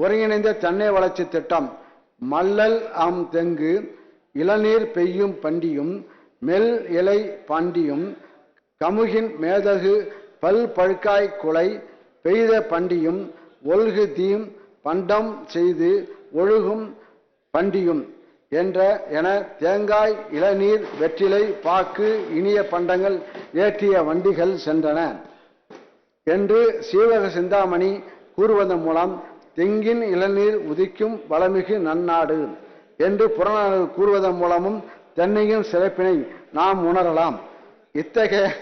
ஒருங்கிணைந்த தென்னை வளர்ச்சி திட்டம் மல்லல் ஆம் தெங்கு இளநீர் பெய்யும் பண்டியும் மெல் இலை பண்டியும் கமுகின் மேதகு பல் பழுக்காய் குலை பெய்த பண்டியும் ஒல்கு தீம் பண்டம் செய்து ஒழுகும் பண்டியும் என்ற என தேங்காய் இளநீர் வெற்றிலை பாக்கு இனிய பண்டங்கள் ஏற்றிய வண்டிகள் சென்றன. என்று சீவக சிந்தாமணி கூறுவதன் மூலம் திங்கின் இளநீர் உதிக்கும் வளமிகு நன்னாடு என்று புறநானூறு கூறுவதன் மூலமும் தென்னையின் சிறப்பினை நாம் உணரலாம். இத்தகைய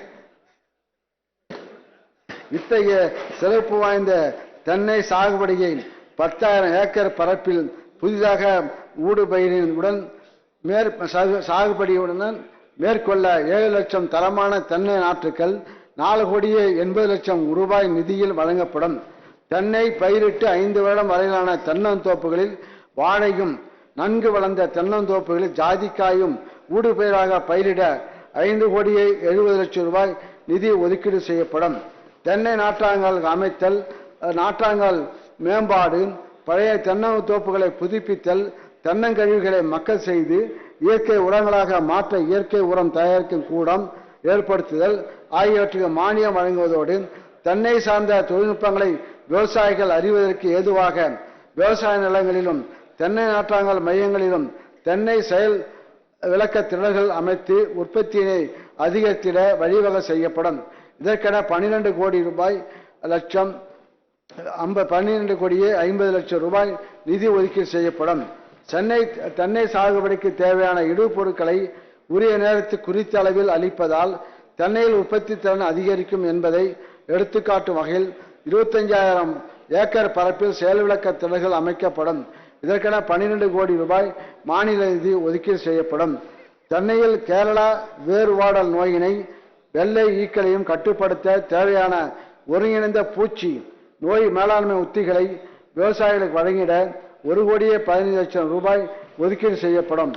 இத்தகைய சிறப்பு வாய்ந்த தென்னை சாகுபடியை பத்தாயிரம் ஏக்கர் பரப்பில் புதிதாக ஊடுபயிரினுடன் மேற் சாகு- சாகுபடியுடன் மேற்கொள்ள ஏழு லட்சம் தரமான தென்னை நாற்றுக்கள் நாலு கோடியே எண்பது லட்சம் ரூபாய் நிதியில் வழங்கப்படும். தென்னை பயிரிட்டு ஐந்து வருடம் வரையிலான தென்னந்தோப்புகளில் வாழையும் நன்கு வளர்ந்த தென்னந்தோப்புகளில் ஜாதிக்காயும் ஊடுபயிராக பயிரிட ஐந்து கோடியே எழுபது லட்சம் ரூபாய் நிதி ஒதுக்கீடு செய்யப்படும். தென்னை நாற்றாங்கால் அமைத்தல் நாற்றாங்கால் மேம்பாடு பழைய தென்னந்தோப்புகளை புதுப்பித்தல் தென்னங்கழிவுகளை மக்கள் செய்து இயற்கை உரங்களாக மாற்ற இயற்கை உரம் தயாரிக்கும் கூடம் ஏற்படுத்துதல் ஆகியவற்றுக்கு மானியம் வழங்குவதோடு தென்னை சார்ந்த தொழில்நுட்பங்களை விவசாயிகள் அறிவதற்கு ஏதுவாக விவசாய நிலங்களிலும் தென்னை நாற்றாங்கல் மையங்களிலும் தென்னை செயல் விளக்க திடல்கள் அமைத்து உற்பத்தியினை அதிகரித்திட வழிவகை செய்யப்படும். இதற்கென பன்னிரண்டு கோடி ரூபாய் லட்சம் ஐம்ப பன்னிரண்டு கோடியே ஐம்பது லட்சம் ரூபாய் நிதி ஒதுக்கீடு செய்யப்படும். சென்னை தென்னை சாகுபடிக்கு தேவையான இடுபொருட்களை உரிய நேரத்தில் குறித்த அளவில் அளிப்பதால் தென்னையில் உற்பத்தி திறன் அதிகரிக்கும் என்பதை எடுத்துக்காட்டும் வகையில் இருபத்தஞ்சாயிரம் ஏக்கர் பரப்பில் செயல் விளக்க திடல்கள் அமைக்கப்படும். இதற்கென பன்னிரண்டு கோடி ரூபாய் மாநில நிதி ஒதுக்கீடு செய்யப்படும். சென்னையில் கேரளா வேறுபாடல் நோயினை வெள்ளை ஈக்களையும் கட்டுப்படுத்த தேவையான ஒருங்கிணைந்த பூச்சி நோய் மேலாண்மை உத்திகளை விவசாயிகளுக்கு வழங்கிட ஒரு கோடியே பதினைந்து லட்சம் ரூபாய் ஒதுக்கீடு செய்யப்படும்.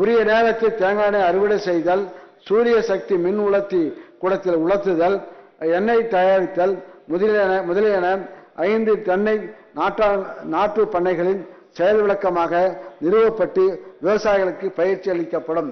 உரிய நேரத்தில் தேங்காய் எண்ணெய் அறுவடை செய்தல் சூரிய சக்தி மின் உலர்த்தி கூடத்தில் உலர்த்துதல் எண்ணெய் தயாரித்தல் முதலியன முதலியன ஐந்து தென்னை நாட்டா நாட்டு பண்ணைகளின் செயல் விளக்கமாக நிறுவப்பட்டு விவசாயிகளுக்கு பயிற்சி அளிக்கப்படும்.